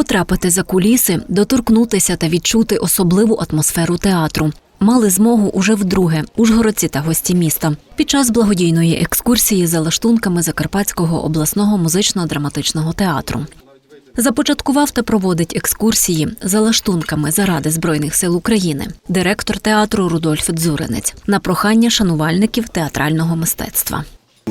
Потрапити за куліси, доторкнутися та відчути особливу атмосферу театру. Мали змогу уже вдруге ужгородці та гості міста під час благодійної екскурсії за лаштунками Закарпатського обласного музично-драматичного театру. Започаткував та проводить екскурсії за лаштунками заради збройних сил України директор театру Рудольф Дзуринець на прохання шанувальників театрального мистецтва.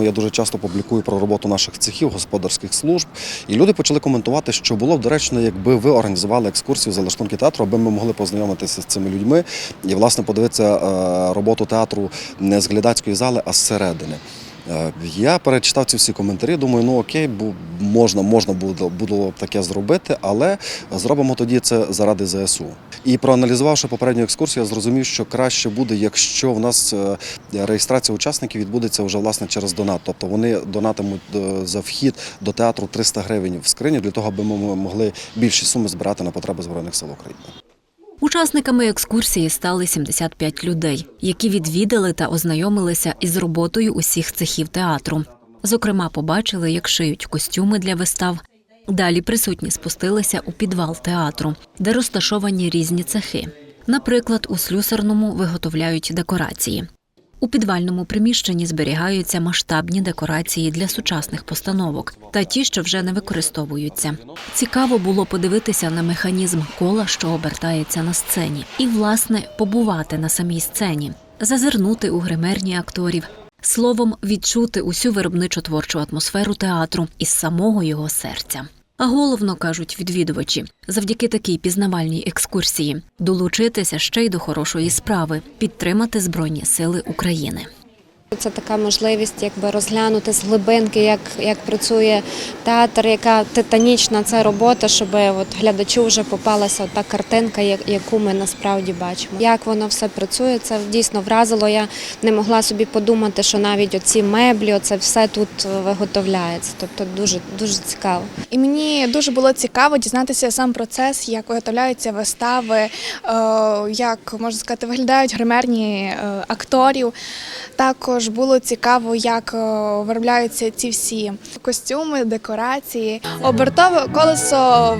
Я дуже часто публікую про роботу наших цехів, господарських служб, і люди почали коментувати, що було б доречно, якби ви організували екскурсію за лаштунки театру, аби ми могли познайомитися з цими людьми і, власне, подивитися е, роботу театру не з глядацької зали, а зсередини. Е, Я перечитав ці всі коментарі. Думаю, ну окей, можна, можна було, було таке зробити, але зробимо тоді це заради ЗСУ. І проаналізувавши попередню екскурсію, я зрозумів, що краще буде, якщо в нас е, реєстрація учасників відбудеться вже власне через донат. Тобто вони донатимуть е, за вхід до театру 300 гривень в скрині для того, аби ми могли більші суми збирати на потреби збройних сил України. Учасниками екскурсії стали 75 людей, які відвідали та ознайомилися із роботою усіх цехів театру. Зокрема, побачили, як шиють костюми для вистав. Далі присутні спустилися у підвал театру, де розташовані різні цехи. Наприклад, у слюсарному виготовляють декорації. У підвальному приміщенні зберігаються масштабні декорації для сучасних постановок та ті, що вже не використовуються. Цікаво було подивитися на механізм кола, що обертається на сцені, і, власне, побувати на самій сцені, зазирнути у гримерні акторів, словом, відчути усю виробничо творчу атмосферу театру із самого його серця. А головно кажуть відвідувачі, завдяки такій пізнавальній екскурсії долучитися ще й до хорошої справи, підтримати збройні сили України. Це така можливість якби розглянути з глибинки, як, як працює театр, яка титанічна це робота, щоб от глядачу вже попалася та картинка, яку ми насправді бачимо. Як воно все працює, це дійсно вразило. Я не могла собі подумати, що навіть оці меблі, оце все тут виготовляється. Тобто дуже дуже цікаво. І мені дуже було цікаво дізнатися сам процес, як виготовляються вистави, е, як можна сказати, виглядають гримерні е, акторів. Також було цікаво, як е, виробляються ці всі костюми, декорації. Обертове колесо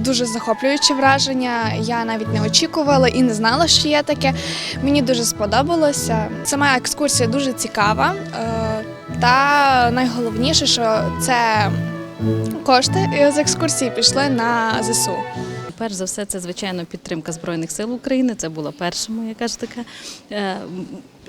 дуже захоплююче враження. Я навіть не очікувала і не знала, що є таке. Мені дуже сподобалося. Сама екскурсія дуже цікава. е, Та найголовніше, що це Кошти з екскурсії пішли на ЗСУ. Перш за все, це звичайно підтримка Збройних сил України. Це була перша моя кажу така. е,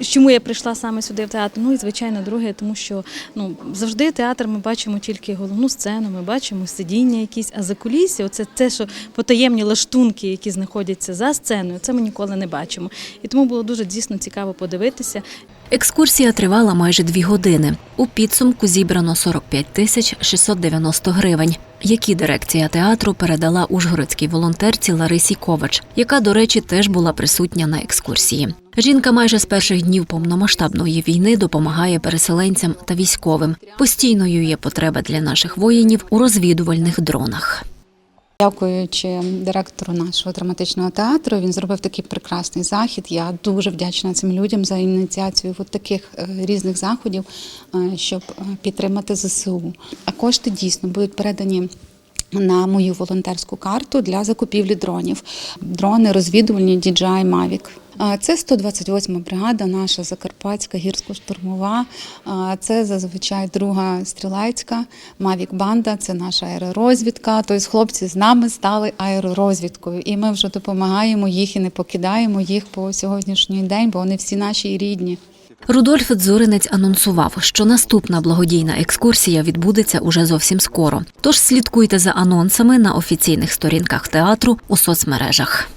Чому я прийшла саме сюди в театр? Ну і звичайно, друге, тому що ну завжди театр ми бачимо тільки головну сцену, ми бачимо сидіння якісь, а за кулісі, оце те, що потаємні лаштунки, які знаходяться за сценою, це ми ніколи не бачимо. І тому було дуже дійсно цікаво подивитися. Екскурсія тривала майже дві години. У підсумку зібрано 45 тисяч 690 гривень, які дирекція театру передала ужгородській волонтерці Ларисі Ковач, яка, до речі, теж була присутня на екскурсії. Жінка майже з перших днів повномасштабної війни допомагає переселенцям та військовим. Постійною є потреба для наших воїнів у розвідувальних дронах. Дякуючи директору нашого драматичного театру, він зробив такий прекрасний захід. Я дуже вдячна цим людям за ініціацію от таких е, різних заходів, е, щоб е, підтримати ЗСУ. А кошти дійсно будуть передані. На мою волонтерську карту для закупівлі дронів. Дрони розвідувальні DJI Mavic. Це 128 бригада, наша Закарпатська гірсько-штурмова. Це зазвичай друга стрілецька Mavic банда. Це наша аеророзвідка. Тобто хлопці з нами стали аеророзвідкою, і ми вже допомагаємо їх і не покидаємо їх по сьогоднішній день, бо вони всі наші рідні. Рудольф Дзуринець анонсував, що наступна благодійна екскурсія відбудеться уже зовсім скоро. Тож слідкуйте за анонсами на офіційних сторінках театру у соцмережах.